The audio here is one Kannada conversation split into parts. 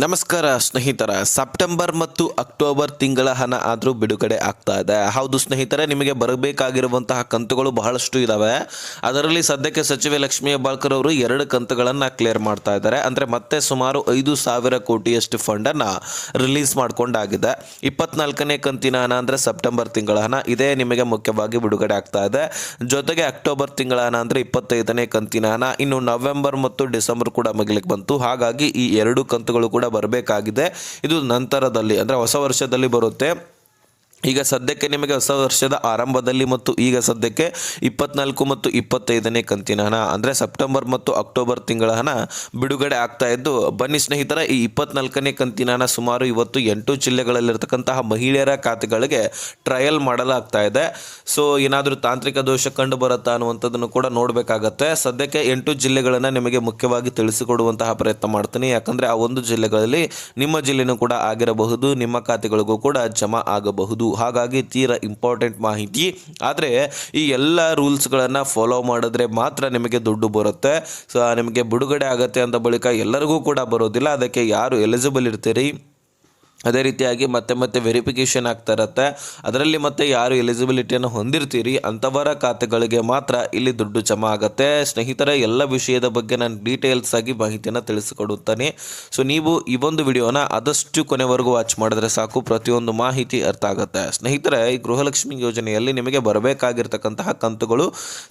ನಮಸ್ಕಾರ ಸ್ನೇಹಿತರ. ಸೆಪ್ಟೆಂಬರ್ ಮತ್ತು ಅಕ್ಟೋಬರ್ ತಿಂಗಳ ಹಣ ಆದರೂ ಬಿಡುಗಡೆ ಆಗ್ತಾ ಇದೆ. ಹೌದು ಸ್ನೇಹಿತರೆ, ನಿಮಗೆ ಬರಬೇಕಾಗಿರುವಂತಹ ಕಂತುಗಳು ಬಹಳಷ್ಟು ಇದ್ದಾವೆ ಅದರಲ್ಲಿ ಸದ್ಯಕ್ಕೆ ಸಚಿವೆ ಲಕ್ಷ್ಮೀ ಹೆಬ್ಬಾಳ್ಕರ್ ಅವರು ಎರಡು ಕಂತುಗಳನ್ನು ಕ್ಲಿಯರ್ ಮಾಡ್ತಾ ಇದ್ದಾರೆ. ಅಂದರೆ ಮತ್ತೆ ಸುಮಾರು ಐದು ಸಾವಿರ ಕೋಟಿಯಷ್ಟು ಫಂಡನ್ನು ರಿಲೀಸ್ ಮಾಡ್ಕೊಂಡಾಗಿದೆ. ಇಪ್ಪತ್ನಾಲ್ಕನೇ ಕಂತಿನ ಹಣ ಅಂದರೆ ಸೆಪ್ಟೆಂಬರ್ ತಿಂಗಳ ಹಣ. ಇದೇ ನಿಮಗೆ ಮುಖ್ಯವಾಗಿ ಬಿಡುಗಡೆ ಆಗ್ತಾ ಇದೆ. ಜೊತೆಗೆ ಅಕ್ಟೋಬರ್ ತಿಂಗಳ ಹಣ ಅಂದರೆ ಇಪ್ಪತ್ತೈದನೇ ಕಂತಿನ ಹಣ. ಇನ್ನು ನವೆಂಬರ್ ಮತ್ತು ಡಿಸೆಂಬರ್ ಕೂಡ ಮುಗಿಲಿಕ್ಕೆ ಬಂತು. ಹಾಗಾಗಿ ಈ ಎರಡು ಕಂತುಗಳು ಬರಬೇಕಾಗಿದೆ. ಇದು ನಂತರದಲ್ಲಿ ಅಂದರೆ ಹೊಸ ವರ್ಷದಲ್ಲಿ ಬರುತ್ತೆ. ಈಗ ಸದ್ಯಕ್ಕೆ ನಿಮಗೆ ಹೊಸ ವರ್ಷದ ಆರಂಭದಲ್ಲಿ ಮತ್ತು ಈಗ ಸದ್ಯಕ್ಕೆ ಇಪ್ಪತ್ನಾಲ್ಕು ಮತ್ತು ಇಪ್ಪತ್ತೈದನೇ ಕಂತಿನ ಹಣ, ಅಂದರೆ ಸೆಪ್ಟೆಂಬರ್ ಮತ್ತು ಅಕ್ಟೋಬರ್ ತಿಂಗಳ ಹಣ ಬಿಡುಗಡೆ ಆಗ್ತಾ ಇದ್ದು, ಬನ್ನಿ ಸ್ನೇಹಿತರ, ಈ ಇಪ್ಪತ್ನಾಲ್ಕನೇ ಕಂತಿನ ಹಣ ಸುಮಾರು ಇವತ್ತು ಎಂಟು ಜಿಲ್ಲೆಗಳಲ್ಲಿರ್ತಕ್ಕಂತಹ ಮಹಿಳೆಯರ ಖಾತೆಗಳಿಗೆ ಟ್ರಯಲ್ ಮಾಡಲಾಗ್ತಾ ಇದೆ. ಸೊ ಏನಾದರೂ ತಾಂತ್ರಿಕ ದೋಷ ಕಂಡು ಬರುತ್ತಾ ಅನ್ನುವಂಥದ್ದನ್ನು ಕೂಡ ನೋಡಬೇಕಾಗತ್ತೆ. ಸದ್ಯಕ್ಕೆ ಎಂಟು ಜಿಲ್ಲೆಗಳನ್ನು ನಿಮಗೆ ಮುಖ್ಯವಾಗಿ ತಿಳಿಸಿಕೊಡುವಂತಹ ಪ್ರಯತ್ನ ಮಾಡ್ತೀನಿ. ಯಾಕಂದರೆ ಆ ಒಂದು ಜಿಲ್ಲೆಗಳಲ್ಲಿ ನಿಮ್ಮ ಜಿಲ್ಲೆನೂ ಕೂಡ ಆಗಿರಬಹುದು, ನಿಮ್ಮ ಖಾತೆಗಳಿಗೂ ಕೂಡ ಜಮಾ ಆಗಬಹುದು. ಹಾಗಾಗಿ ತೀರಾ ಇಂಪಾರ್ಟೆಂಟ್ ಮಾಹಿತಿ. ಆದರೆ ಈ ಎಲ್ಲ ರೂಲ್ಸ್ಗಳನ್ನು ಫಾಲೋ ಮಾಡಿದ್ರೆ ಮಾತ್ರ ನಿಮಗೆ ದುಡ್ಡು ಬರುತ್ತೆ. ಸೊ ನಿಮಗೆ ಬಿಡುಗಡೆ ಆಗುತ್ತೆ ಅಂತ ಬಳಿಕ ಎಲ್ಲರಿಗೂ ಕೂಡ ಬರೋದಿಲ್ಲ. ಅದಕ್ಕೆ ಯಾರು ಎಲಿಜಿಬಲ್ ಇರ್ತೀರಿ? ಅದೇ ರೀತಿಯಾಗಿ ಮತ್ತೆ ಮತ್ತೆ ವೆರಿಫಿಕೇಷನ್ ಆಗ್ತಾ ಇರತ್ತೆ. ಅದರಲ್ಲಿ ಮತ್ತೆ ಯಾರು ಎಲಿಜಿಬಿಲಿಟಿಯನ್ನು ಹೊಂದಿರ್ತೀರಿ ಅಂಥವರ ಖಾತೆಗಳಿಗೆ ಮಾತ್ರ ಇಲ್ಲಿ ದುಡ್ಡು ಜಮಾ ಆಗುತ್ತೆ. ಸ್ನೇಹಿತರ, ಎಲ್ಲ ವಿಷಯದ ಬಗ್ಗೆ ನಾನು ಡೀಟೇಲ್ಸ್ ಆಗಿ ಮಾಹಿತಿಯನ್ನು ತಿಳಿಸಿಕೊಡುತ್ತೇನೆ. ಸೊ ನೀವು ಈ ಒಂದು ವಿಡಿಯೋನ ಆದಷ್ಟು ಕೊನೆವರೆಗೂ ವಾಚ್ ಮಾಡಿದ್ರೆ ಸಾಕು. ಪ್ರತಿಯೊಂದು ಮಾಹಿತಿ ಅರ್ಥ ಆಗುತ್ತೆ. ಸ್ನೇಹಿತರೆ, ಈ ಗೃಹಲಕ್ಷ್ಮಿ ಯೋಜನೆಯಲ್ಲಿ ನಿಮಗೆ ಬರಬೇಕಾಗಿರ್ತಕ್ಕಂತಹ ಕಂತುಗಳು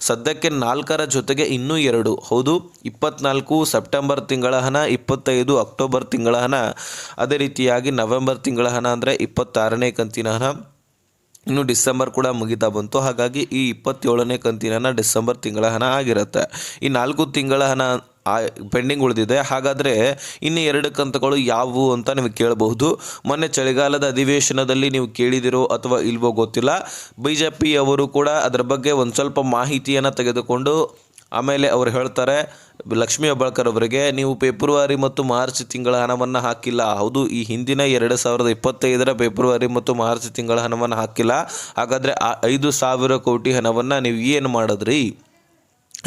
ಸದ್ಯಕ್ಕೆ ನಾಲ್ಕರ ಜೊತೆಗೆ ಇನ್ನೂ ಎರಡು. ಹೌದು, ಇಪ್ಪತ್ನಾಲ್ಕು ಸೆಪ್ಟೆಂಬರ್ ತಿಂಗಳ ಹಣ, ಇಪ್ಪತ್ತೈದು ಅಕ್ಟೋಬರ್ ತಿಂಗಳ ಹಣ. ಅದೇ ರೀತಿಯಾಗಿ ನವೆಂಬರ್ ತಿಂಗಳ ಹಣ ಅಂದರೆ ಇಪ್ಪತ್ತಾರನೇ ಕಂತಿನ ಹಣ. ಇನ್ನು ಡಿಸೆಂಬರ್ ಕೂಡ ಮುಗಿತಾ ಬಂತು. ಹಾಗಾಗಿ ಈ ಇಪ್ಪತ್ತೇಳನೇ ಕಂತಿನ ಹಣ ಡಿಸೆಂಬರ್ ತಿಂಗಳ ಹಣ ಆಗಿರುತ್ತೆ. ಈ ನಾಲ್ಕು ತಿಂಗಳ ಹಣ ಪೆಂಡಿಂಗ್ ಉಳಿದಿದೆ. ಹಾಗಾದರೆ ಇನ್ನು ಎರಡು ಕಂತುಗಳು ಯಾವುವು ಅಂತ ನೀವು ಕೇಳಬಹುದು. ಮೊನ್ನೆ ಚಳಿಗಾಲದ ಅಧಿವೇಶನದಲ್ಲಿ ನೀವು ಕೇಳಿದಿರೋ ಅಥವಾ ಇಲ್ವೋ ಗೊತ್ತಿಲ್ಲ. ಬಿ ಪಿಯವರು ಕೂಡ ಅದರ ಬಗ್ಗೆ ಒಂದು ಸ್ವಲ್ಪ ಮಾಹಿತಿಯನ್ನು ತೆಗೆದುಕೊಂಡು ಆಮೇಲೆ ಅವರು ಹೇಳ್ತಾರೆ, ಲಕ್ಷ್ಮೀ ಹೆಬ್ಬಾಳ್ಕರ್ ಅವರಿಗೆ, ನೀವು ಫೆಬ್ರವರಿ ಮತ್ತು ಮಾರ್ಚ್ ತಿಂಗಳ ಹಣವನ್ನು ಹಾಕಿಲ್ಲ. ಹೌದು, ಈ ಹಿಂದಿನ ಎರಡು ಸಾವಿರದ ಇಪ್ಪತ್ತೈದರ ಫೆಬ್ರವರಿ ಮತ್ತು ಮಾರ್ಚ್ ತಿಂಗಳ ಹಣವನ್ನು ಹಾಕಿಲ್ಲ. ಹಾಗಾದರೆ ಆ ಐದು ಸಾವಿರ ಕೋಟಿ ಹಣವನ್ನು ನೀವು ಏನು ಮಾಡಿದ್ರಿ?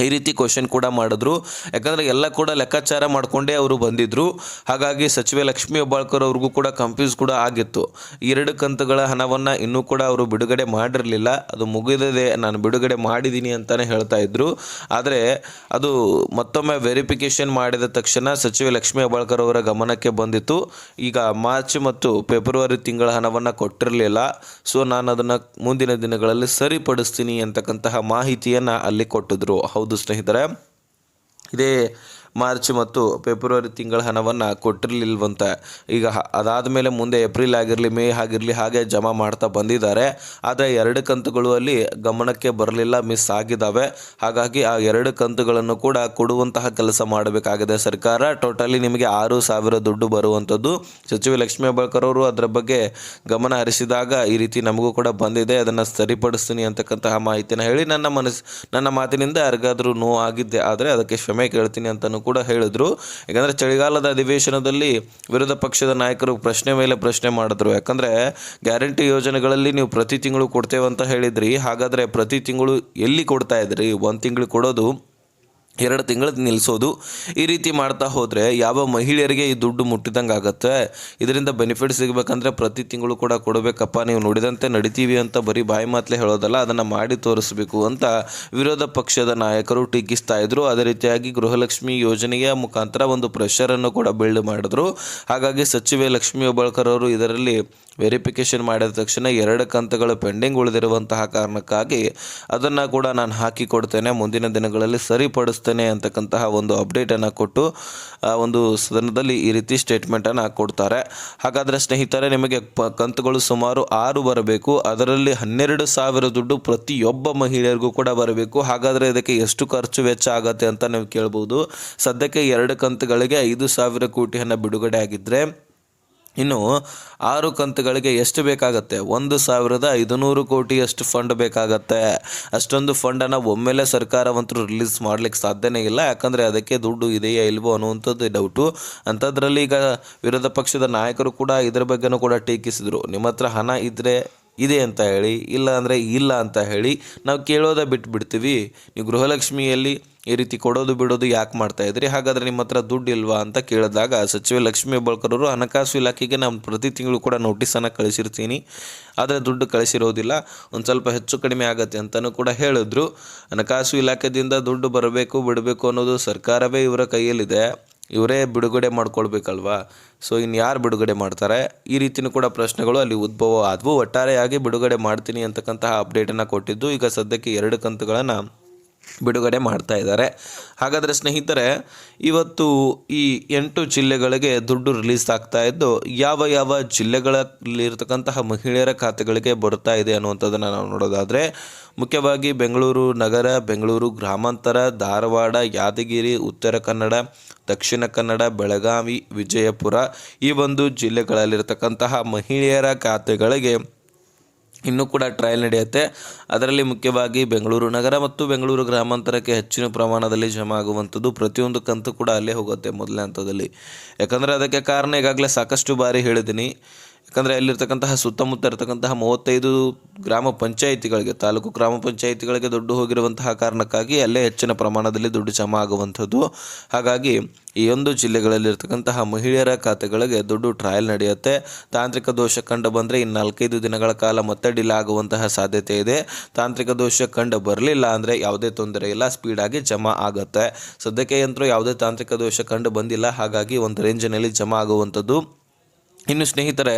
ಈ ರೀತಿ ಕ್ವಶನ್ ಕೂಡ ಮಾಡಿದ್ರು. ಯಾಕಂದರೆ ಎಲ್ಲ ಕೂಡ ಲೆಕ್ಕಾಚಾರ ಮಾಡಿಕೊಂಡೇ ಅವರು ಬಂದಿದ್ದರು ಹಾಗಾಗಿ ಸಚಿವೆ ಲಕ್ಷ್ಮೀ ಹೆಬ್ಬಾಳ್ಕರ್ ಅವ್ರಿಗೂ ಕೂಡ ಕನ್ಫ್ಯೂಸ್ ಕೂಡ ಆಗಿತ್ತು. ಎರಡು ಕಂತುಗಳ ಹಣವನ್ನು ಇನ್ನೂ ಕೂಡ ಅವರು ಬಿಡುಗಡೆ ಮಾಡಿರಲಿಲ್ಲ. ಅದು ಮುಗಿದದೆ ನಾನು ಬಿಡುಗಡೆ ಮಾಡಿದ್ದೀನಿ ಅಂತಲೇ ಹೇಳ್ತಾ ಇದ್ದರು ಆದರೆ ಅದು ಮತ್ತೊಮ್ಮೆ ವೆರಿಫಿಕೇಷನ್ ಮಾಡಿದ ತಕ್ಷಣ ಸಚಿವೆ ಲಕ್ಷ್ಮೀ ಹೆಬ್ಬಾಳ್ಕರ್ ಅವರ ಗಮನಕ್ಕೆ ಬಂದಿತ್ತು. ಈಗ ಮಾರ್ಚ್ ಮತ್ತು ಫೆಬ್ರವರಿ ತಿಂಗಳ ಹಣವನ್ನು ಕೊಟ್ಟಿರಲಿಲ್ಲ. ಸೊ ನಾನು ಅದನ್ನು ಮುಂದಿನ ದಿನಗಳಲ್ಲಿ ಸರಿಪಡಿಸ್ತೀನಿ ಅಂತಕ್ಕಂತಹ ಮಾಹಿತಿಯನ್ನು ಅಲ್ಲಿ ಕೊಟ್ಟಿದ್ರು. ಸ್ನೇಹಿತರೆ. ಇದೇ ಮಾರ್ಚ್ ಮತ್ತು ಫೆಬ್ರವರಿ ತಿಂಗಳ ಹಣವನ್ನು ಕೊಟ್ಟಿರಲಿಲ್ವಂತ. ಈಗ ಅದಾದ ಮೇಲೆ ಮುಂದೆ ಏಪ್ರಿಲ್ ಆಗಿರಲಿ, ಮೇ ಆಗಿರಲಿ ಹಾಗೆ ಜಮಾ ಮಾಡ್ತಾ ಬಂದಿದ್ದಾರೆ. ಆದರೆ ಎರಡು ಕಂತುಗಳು ಅಲ್ಲಿ ಗಮನಕ್ಕೆ ಬರಲಿಲ್ಲ ಮಿಸ್ ಆಗಿದ್ದಾವೆ ಹಾಗಾಗಿ ಆ ಎರಡು ಕಂತುಗಳನ್ನು ಕೂಡ ಕೊಡುವಂತಹ ಕೆಲಸ ಮಾಡಬೇಕಾಗಿದೆ ಸರ್ಕಾರ. ಟೋಟಲಿ ನಿಮಗೆ ಆರು ಸಾವಿರ ದುಡ್ಡು ಬರುವಂಥದ್ದು. ಸಚಿವೆ ಲಕ್ಷ್ಮೀ ಹೆಬ್ಬಾಳ್ಕರ್ ಅವರು ಅದರ ಬಗ್ಗೆ ಗಮನ ಹರಿಸಿದಾಗ ಈ ರೀತಿ ನಮಗೂ ಕೂಡ ಬಂದಿದೆ. ಅದನ್ನು ಸರಿಪಡಿಸ್ತೀನಿ ಅಂತಕ್ಕಂತಹ ಮಾಹಿತಿನ ಹೇಳಿ ನನ್ನ ಮನಸ್ಸು ನನ್ನ ಮಾತಿನಿಂದ ಯಾರಿಗಾದರೂ ನೋವು ಆಗಿದ್ದೆ ಆದರೆ ಅದಕ್ಕೆ ಕ್ಷಮೆ ಕೇಳ್ತೀನಿ ಅಂತಲೂ ಕೂಡ ಹೇಳಿದ್ರು. ಯಾಕಂದರೆ ಚಳಿಗಾಲದ ಅಧಿವೇಶನದಲ್ಲಿ ವಿರೋಧ ಪಕ್ಷದ ನಾಯಕರು ಪ್ರಶ್ನೆ ಮೇಲೆ ಪ್ರಶ್ನೆ ಮಾಡಿದ್ರು. ಯಾಕಂದರೆ ಗ್ಯಾರಂಟಿ ಯೋಜನೆಗಳಲ್ಲಿ ನೀವು ಪ್ರತಿ ತಿಂಗಳು ಕೊಡ್ತೇವೆ ಅಂತ ಹೇಳಿದ್ರಿ. ಹಾಗಾದರೆ ಪ್ರತಿ ತಿಂಗಳು ಎಲ್ಲಿ ಕೊಡ್ತಾ ಇದ್ರಿ ಒಂದು ತಿಂಗಳು ಕೊಡೋದು ಎರಡು ತಿಂಗಳು ನಿಲ್ಲಿಸೋದು ಈ ರೀತಿ ಮಾಡ್ತಾ ಹೋದರೆ ಯಾವ ಮಹಿಳೆಯರಿಗೆ ಈ ದುಡ್ಡು ಮುಟ್ಟಿದಂಗೆ ಆಗುತ್ತೆ? ಇದರಿಂದ ಬೆನಿಫಿಟ್ ಸಿಗಬೇಕಂದ್ರೆ ಪ್ರತಿ ತಿಂಗಳು ಕೂಡ ಕೊಡಬೇಕಪ್ಪ, ನೀವು ನುಡಿದಂತೆ ನಡಿತೀವಿ ಅಂತ ಬರೀ ಬಾಯಿ ಮಾತಲೇ ಹೇಳೋದಲ್ಲ, ಅದನ್ನು ಮಾಡಿ ತೋರಿಸಬೇಕು ಅಂತ ವಿರೋಧ ಪಕ್ಷದ ನಾಯಕರು ಟೀಕಿಸ್ತಾ ಇದ್ರು. ಅದೇ ರೀತಿಯಾಗಿ ಗೃಹಲಕ್ಷ್ಮಿ ಯೋಜನೆಯ ಮುಖಾಂತರ ಒಂದು ಪ್ರೆಷರನ್ನು ಕೂಡ ಬಿಲ್ಡ್ ಮಾಡಿದ್ರು. ಹಾಗಾಗಿ ಸಚಿವೆ ಲಕ್ಷ್ಮಿ ಹೆಬ್ಬಾಳ್ಕರ್ ಅವರು ಇದರಲ್ಲಿ ವೆರಿಫಿಕೇಷನ್ ಮಾಡಿದ ತಕ್ಷಣ ಎರಡು ಕಂತುಗಳು ಪೆಂಡಿಂಗ್ ಉಳಿದಿರುವಂತಹ ಕಾರಣಕ್ಕಾಗಿ ಅದನ್ನು ಕೂಡ ನಾನು ಹಾಕಿಕೊಡ್ತೇನೆ ಮುಂದಿನ ದಿನಗಳಲ್ಲಿ ಸರಿಪಡಿಸ್ತೇನೆ. ಅಂತಕ್ಕಂತಹ ಒಂದು ಅಪ್ಡೇಟನ್ನು ಕೊಟ್ಟು, ಆ ಒಂದು ಸದನದಲ್ಲಿ ಈ ರೀತಿ ಸ್ಟೇಟ್ಮೆಂಟನ್ನು ಕೊಡ್ತಾರೆ. ಹಾಗಾದರೆ ಸ್ನೇಹಿತರೆ, ನಿಮಗೆ ಕಂತುಗಳು ಸುಮಾರು ಆರು ಬರಬೇಕು. ಅದರಲ್ಲಿ ಹನ್ನೆರಡು ಸಾವಿರ ದುಡ್ಡು ಪ್ರತಿಯೊಬ್ಬ ಮಹಿಳೆಯರಿಗೂ ಕೂಡ ಬರಬೇಕು. ಹಾಗಾದರೆ ಇದಕ್ಕೆ ಎಷ್ಟು ಖರ್ಚು ವೆಚ್ಚ ಆಗತ್ತೆ ಅಂತ ನೀವು ಕೇಳ್ಬೋದು. ಸದ್ಯಕ್ಕೆ ಎರಡು ಕಂತುಗಳಿಗೆ ಐದು ಸಾವಿರ ಕೋಟಿಯನ್ನು ಬಿಡುಗಡೆ ಆಗಿದ್ದರೆ ಇನ್ನು ಆರು ಕಂತುಗಳಿಗೆ ಎಷ್ಟು ಬೇಕಾಗತ್ತೆ? ಒಂದು ಸಾವಿರದ ಐದುನೂರು ಕೋಟಿಯಷ್ಟು ಫಂಡ್ ಬೇಕಾಗತ್ತೆ. ಅಷ್ಟೊಂದು ಫಂಡನ್ನು ಒಮ್ಮೆಲೆ ಸರ್ಕಾರವಂತೂ ರಿಲೀಸ್ ಮಾಡಲಿಕ್ಕೆ ಸಾಧ್ಯನೇ ಇಲ್ಲ. ಯಾಕಂದರೆ ಅದಕ್ಕೆ ದುಡ್ಡು ಇದೆಯಾ ಇಲ್ವೋ ಅನ್ನುವಂಥದ್ದು ಡೌಟು ಅಂಥದ್ರಲ್ಲಿ ಈಗ ವಿರೋಧ ಪಕ್ಷದ ನಾಯಕರು ಕೂಡ ಇದರ ಬಗ್ಗೆನೂ ಕೂಡ ಟೀಕಿಸಿದರು. ನಿಮ್ಮ ಹತ್ರ ಹಣ ಇದ್ದರೆ ಇದೆ ಅಂತ ಹೇಳಿ, ಇಲ್ಲ ಅಂದರೆ ಇಲ್ಲ ಅಂತ ಹೇಳಿ ನಾವು ಕೇಳೋದ ಬಿಟ್ಟು ಬಿಡ್ತೀವಿ ನೀವು ಗೃಹಲಕ್ಷ್ಮಿಯಲ್ಲಿ ಈ ರೀತಿ ಕೊಡೋದು ಬಿಡೋದು ಯಾಕೆ ಮಾಡ್ತಾ ಇದ್ರಿ? ಹಾಗಾದರೆ ನಿಮ್ಮ ಹತ್ರ ದುಡ್ಡು ಇಲ್ವಾ ಅಂತ ಕೇಳಿದಾಗ ಸಚಿವ ಲಕ್ಷ್ಮೀ ಅವರು ಹಣಕಾಸು ಇಲಾಖೆಗೆ ನಾನು ಪ್ರತಿ ತಿಂಗಳು ಕೂಡ ನೋಟಿಸನ್ನು ಕಳಿಸಿರ್ತೀನಿ. ಆದರೆ ದುಡ್ಡು ಕಳಿಸಿರೋದಿಲ್ಲ. ಒಂದು ಸ್ವಲ್ಪ ಹೆಚ್ಚು ಕಡಿಮೆ ಆಗತ್ತೆ ಅಂತಲೂ ಕೂಡ ಹೇಳಿದ್ರು. ಹಣಕಾಸು ಇಲಾಖೆದಿಂದ ದುಡ್ಡು ಬರಬೇಕು, ಬಿಡಬೇಕು ಅನ್ನೋದು ಸರ್ಕಾರವೇ ಇವರ ಕೈಯಲ್ಲಿದೆ. ಇವರೇ ಬಿಡುಗಡೆ ಮಾಡ್ಕೊಳ್ಬೇಕಲ್ವಾ? ಸೊ ಇನ್ನು ಯಾರು ಬಿಡುಗಡೆ ಮಾಡ್ತಾರೆ? ಈ ರೀತಿಯೂ ಕೂಡ ಪ್ರಶ್ನೆಗಳು ಅಲ್ಲಿ ಉದ್ಭವ ಆದವು. ಒಟ್ಟಾರೆಯಾಗಿ ಬಿಡುಗಡೆ ಮಾಡ್ತೀನಿ ಅಂತಕ್ಕಂತಹ ಅಪ್ಡೇಟನ್ನು ಕೊಟ್ಟಿದ್ದು ಈಗ ಸದ್ಯಕ್ಕೆ ಎರಡು ಕಂತುಗಳನ್ನು ಬಿಡುಗಡೆ ಮಾಡ್ತಾ ಇದ್ದಾರೆ. ಹಾಗಾದರೆ ಸ್ನೇಹಿತರೆ, ಇವತ್ತು ಈ ಎಂಟು ಜಿಲ್ಲೆಗಳಿಗೆ ದುಡ್ಡು ರಿಲೀಸ್ ಆಗ್ತಾ ಇದ್ದು, ಯಾವ ಯಾವ ಜಿಲ್ಲೆಗಳಲ್ಲಿರ್ತಕ್ಕಂತಹ ಮಹಿಳೆಯರ ಖಾತೆಗಳಿಗೆ ಬರ್ತಾ ಇದೆ ಅನ್ನುವಂಥದ್ದನ್ನು ನಾವು ನೋಡೋದಾದರೆ, ಮುಖ್ಯವಾಗಿ ಬೆಂಗಳೂರು ನಗರ, ಬೆಂಗಳೂರು ಗ್ರಾಮಾಂತರ, ಧಾರವಾಡ, ಯಾದಗಿರಿ, ಉತ್ತರ ಕನ್ನಡ, ದಕ್ಷಿಣ ಕನ್ನಡ, ಬೆಳಗಾವಿ, ವಿಜಯಪುರ ಈ ಒಂದು ಜಿಲ್ಲೆಗಳಲ್ಲಿರ್ತಕ್ಕಂತಹ ಮಹಿಳೆಯರ ಖಾತೆಗಳಿಗೆ ಇನ್ನೂ ಕೂಡ ಟ್ರಯಲ್ ನಡೆಯುತ್ತೆ. ಅದರಲ್ಲಿ ಮುಖ್ಯವಾಗಿ ಬೆಂಗಳೂರು ನಗರ ಮತ್ತು ಬೆಂಗಳೂರು ಗ್ರಾಮಾಂತರಕ್ಕೆ ಹೆಚ್ಚಿನ ಪ್ರಮಾಣದಲ್ಲಿ ಜಮಾ ಆಗುವಂಥದ್ದು ಪ್ರತಿಯೊಂದು ಕಂತು ಕೂಡ ಅಲ್ಲೇ ಹೋಗುತ್ತೆ ಮೊದಲನೇ ಹಂತದಲ್ಲಿ. ಯಾಕಂದರೆ ಅದಕ್ಕೆ ಕಾರಣ ಈಗಾಗಲೇ ಸಾಕಷ್ಟು ಬಾರಿ ಹೇಳಿದ್ದೀನಿ. ಯಾಕಂದರೆ ಅಲ್ಲಿರ್ತಕ್ಕಂತಹ ಸುತ್ತಮುತ್ತ ಇರತಕ್ಕಂತಹ ಮೂವತ್ತೈದು ಗ್ರಾಮ ಪಂಚಾಯಿತಿಗಳಿಗೆ, ತಾಲೂಕು ಗ್ರಾಮ ಪಂಚಾಯಿತಿಗಳಿಗೆ ದುಡ್ಡು ಹೋಗಿರುವಂತಹ ಕಾರಣಕ್ಕಾಗಿ ಅಲ್ಲೇ ಹೆಚ್ಚಿನ ಪ್ರಮಾಣದಲ್ಲಿ ದುಡ್ಡು ಜಮಾ ಆಗುವಂಥದ್ದು. ಹಾಗಾಗಿ ಈ ಒಂದು ಜಿಲ್ಲೆಗಳಲ್ಲಿರ್ತಕ್ಕಂತಹ ಮಹಿಳೆಯರ ಖಾತೆಗಳಿಗೆ ದುಡ್ಡು ಟ್ರಯಲ್ ನಡೆಯುತ್ತೆ. ತಾಂತ್ರಿಕ ದೋಷ ಕಂಡು ಬಂದರೆ ಇನ್ನು ನಾಲ್ಕೈದು ದಿನಗಳ ಕಾಲ ಮತ್ತೆ ಡಿಲೇ ಆಗುವಂತಹ ಸಾಧ್ಯತೆ ಇದೆ. ತಾಂತ್ರಿಕ ದೋಷ ಕಂಡು ಬರಲಿಲ್ಲ ಅಂದರೆ ಯಾವುದೇ ತೊಂದರೆ ಇಲ್ಲ ಸ್ಪೀಡಾಗಿ ಜಮಾ ಆಗುತ್ತೆ. ಸದ್ಯಕ್ಕೆ ಯಂತ್ರ ಯಾವುದೇ ತಾಂತ್ರಿಕ ದೋಷ ಕಂಡು ಬಂದಿಲ್ಲ, ಹಾಗಾಗಿ ಒಂದು ರೇಂಜಿನಲ್ಲಿ ಜಮಾ ಆಗುವಂಥದ್ದು ಇನ್ನು ಸ್ನೇಹಿತರೆ,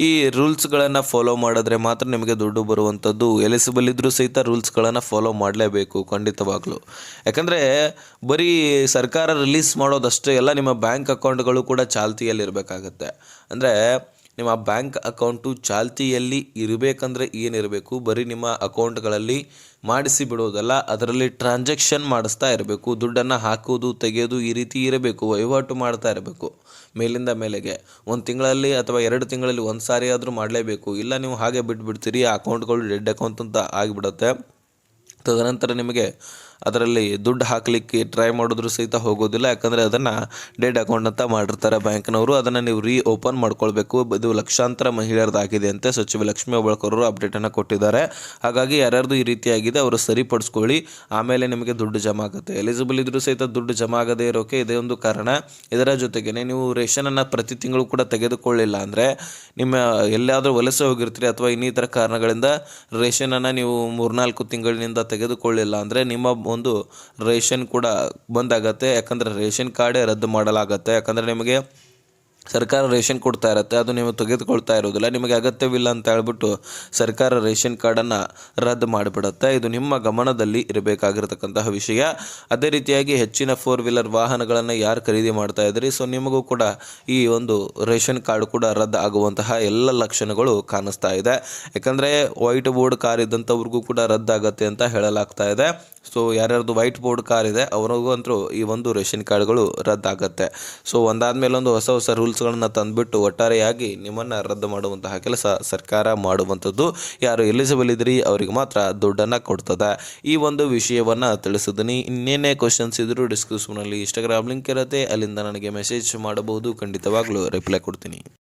ಈ ರೂಲ್ಸ್ಗಳನ್ನು ಫಾಲೋ ಮಾಡಿದ್ರೆ ಮಾತ್ರ ನಿಮಗೆ ದುಡ್ಡು ಬರುವಂಥದ್ದು. ಎಲಿಸಿಬಲ್ ಇದ್ದರೂ ಸಹಿತ ರೂಲ್ಸ್ಗಳನ್ನು ಫಾಲೋ ಮಾಡಲೇಬೇಕು, ಖಂಡಿತವಾಗ್ಲೂ. ಯಾಕಂದರೆ, ಬರೀ ಸರ್ಕಾರ ರಿಲೀಸ್ ಮಾಡೋದಷ್ಟೇ ಎಲ್ಲ ನಿಮ್ಮ ಬ್ಯಾಂಕ್ ಅಕೌಂಟ್ಗಳು ಕೂಡ ಚಾಲ್ತಿಯಲ್ಲಿರಬೇಕಾಗತ್ತೆ. ಅಂದರೆ ನಿಮ್ಮ ಬ್ಯಾಂಕ್ ಅಕೌಂಟು ಚಾಲ್ತಿಯಲ್ಲಿ ಇರಬೇಕಂದ್ರೆ ಏನಿರಬೇಕು, ಬರೀ ನಿಮ್ಮ ಅಕೌಂಟ್ಗಳಲ್ಲಿ ಮಾಡಿಸಿ ಬಿಡೋದಲ್ಲ, ಅದರಲ್ಲಿ ಟ್ರಾನ್ಸಾಕ್ಷನ್ ಮಾಡಿಸ್ತಾ ಇರಬೇಕು, ದುಡ್ಡನ್ನು ಹಾಕೋದು, ತೆಗೆಯೋದು ಈ ರೀತಿ ಇರಬೇಕು, ವಹಿವಾಟು ಮಾಡ್ತಾ ಇರಬೇಕು, ಮೇಲಿಂದ ಮೇಲೆಗೆ. ಒಂದು ತಿಂಗಳಲ್ಲಿ ಅಥವಾ ಎರಡು ತಿಂಗಳಲ್ಲಿ ಒಂದು ಸಾರಿ ಆದರೂ ಮಾಡಲೇಬೇಕು. ಇಲ್ಲ ನೀವು ಹಾಗೆ ಬಿಟ್ಬಿಡ್ತೀರಿ, ಆ ಅಕೌಂಟ್ಗಳು ಡೆಡ್ ಅಕೌಂಟ್ ಅಂತ ಆಗಿಬಿಡುತ್ತೆ. ತದನಂತರ ನಿಮಗೆ ಅದರಲ್ಲಿ ದುಡ್ಡು ಹಾಕಲಿಕ್ಕೆ ಟ್ರೈ ಮಾಡಿದ್ರು ಸಹಿತ ಹೋಗೋದಿಲ್ಲ. ಯಾಕಂದರೆ ಅದನ್ನು ಡೆಡ್ ಅಕೌಂಟ್ ಅಂತ ಮಾಡಿರ್ತಾರೆ ಬ್ಯಾಂಕ್ನವರು. ಅದನ್ನು ನೀವು ರೀ ಓಪನ್ ಮಾಡ್ಕೊಳ್ಬೇಕು. ಇದು ಲಕ್ಷಾಂತರ ಮಹಿಳೆಯರದಾಗಿದೆ ಅಂತ ಸಚಿವ ಲಕ್ಷ್ಮೀ ಹೆಬ್ಬಾಳ್ಕರ್ ಅವರು ಅಪ್ಡೇಟನ್ನು ಕೊಟ್ಟಿದ್ದಾರೆ. ಹಾಗಾಗಿ ಯಾರ್ಯಾರ್ದು ಈ ರೀತಿಯಾಗಿದೆ ಅವರು ಸರಿಪಡಿಸ್ಕೊಳ್ಳಿ. ಆಮೇಲೆ ನಿಮಗೆ ದುಡ್ಡು ಜಮಾ ಆಗುತ್ತೆ. ಎಲಿಜಿಬಲ್ ಇದ್ರೂ ಸಹಿತ ದುಡ್ಡು ಜಮಾ ಆಗದೇ ಇರೋಕೆ ಇದೇ ಒಂದು ಕಾರಣ. ಇದರ ಜೊತೆಗೇ ನೀವು ರೇಷನನ್ನು ಪ್ರತಿ ತಿಂಗಳು ಕೂಡ ತೆಗೆದುಕೊಳ್ಳಿಲ್ಲ ಅಂದರೆ ನಿಮ್ಮ ಎಲ್ಲಾದರೂ ವಲಸೆ ಹೋಗಿರ್ತೀರಿ ಅಥವಾ ಇನ್ನಿತರ ಕಾರಣಗಳಿಂದ ರೇಷನನ್ನು ನೀವು ಮೂರ್ನಾಲ್ಕು ತಿಂಗಳಿನಿಂದ ತೆಗೆದುಕೊಳ್ಳಿಲ್ಲ ಅಂದರೆ ನಿಮ್ಮ ಒಂದು ರೇಷನ್ ಕೂಡ ಬಂದಾಗತ್ತೆ. ಯಾಕಂದರೆ ರೇಷನ್ ಕಾರ್ಡೇ ರದ್ದು ಮಾಡಲಾಗತ್ತೆ. ಯಾಕಂದರೆ ನಿಮಗೆ ಸರ್ಕಾರ ರೇಷನ್ ಕೊಡ್ತಾ ಇರುತ್ತೆ, ಅದು ನೀವು ತೆಗೆದುಕೊಳ್ತಾ ಇರೋದಿಲ್ಲ, ನಿಮಗೆ ಅಗತ್ಯವಿಲ್ಲ ಅಂತ ಹೇಳ್ಬಿಟ್ಟು ಸರ್ಕಾರ ರೇಷನ್ ಕಾರ್ಡನ್ನು ರದ್ದು ಮಾಡಿಬಿಡುತ್ತೆ. ಇದು ನಿಮ್ಮ ಗಮನದಲ್ಲಿ ಇರಬೇಕಾಗಿರತಕ್ಕಂತಹ ವಿಷಯ. ಅದೇ ರೀತಿಯಾಗಿ ಹೆಚ್ಚಿನ ಫೋರ್ ವೀಲರ್ ವಾಹನಗಳನ್ನು ಯಾರು ಖರೀದಿ ಮಾಡ್ತಾ ಇದ್ರಿ ಸೊ ನಿಮಗೂ ಕೂಡ ಈ ಒಂದು ರೇಷನ್ ಕಾರ್ಡ್ ಕೂಡ ರದ್ದು ಆಗುವಂತಹ ಎಲ್ಲ ಲಕ್ಷಣಗಳು ಕಾಣಿಸ್ತಾ ಇದೆ. ಯಾಕಂದರೆ ವೈಟ್ ಬೋರ್ಡ್ ಕಾರ್ ಇದ್ದಂಥವ್ರಿಗೂ ಕೂಡ ರದ್ದಾಗತ್ತೆ ಅಂತ ಹೇಳಲಾಗ್ತಾ ಇದೆ. ಸೊ ಯಾರ್ಯಾರ್ದು ವೈಟ್ ಬೋರ್ಡ್ ಕಾರ್ ಇದೆ ಅವ್ರಿಗೂ ಅಂತೂ ಈ ಒಂದು ರೇಷನ್ ಕಾರ್ಡ್ಗಳು ರದ್ದಾಗತ್ತೆ. ಸೊ ಒಂದಾದ ಒಂದು ಹೊಸ ಹೊಸ ರೂಲ್ಸ್ಗಳನ್ನು ತಂದುಬಿಟ್ಟು ಒಟ್ಟಾರೆಯಾಗಿ ನಿಮ್ಮನ್ನು ರದ್ದು ಮಾಡುವಂತಹ ಕೆಲಸ ಸರ್ಕಾರ ಮಾಡುವಂಥದ್ದು. ಯಾರು ಎಲಿಜಿಬಲ್ ಇದ್ರಿ ಅವರಿಗೆ ಮಾತ್ರ ದುಡ್ಡನ್ನು ಕೊಡ್ತದೆ. ಈ ಒಂದು ವಿಷಯವನ್ನು ತಿಳಿಸಿದ್ದೀನಿ ಇನ್ನೇನೇ ಕ್ವಶನ್ಸ್ ಇದ್ದರೂ ಡಿಸ್ಕ್ರಿಪ್ಷನಲ್ಲಿ ಇನ್ಸ್ಟಾಗ್ರಾಮ್ ಲಿಂಕ್ ಇರುತ್ತೆ. ಅಲ್ಲಿಂದ ನನಗೆ ಮೆಸೇಜ್ ಮಾಡಬಹುದು. ಖಂಡಿತವಾಗಲೂ ರಿಪ್ಲೈ ಕೊಡ್ತೀನಿ.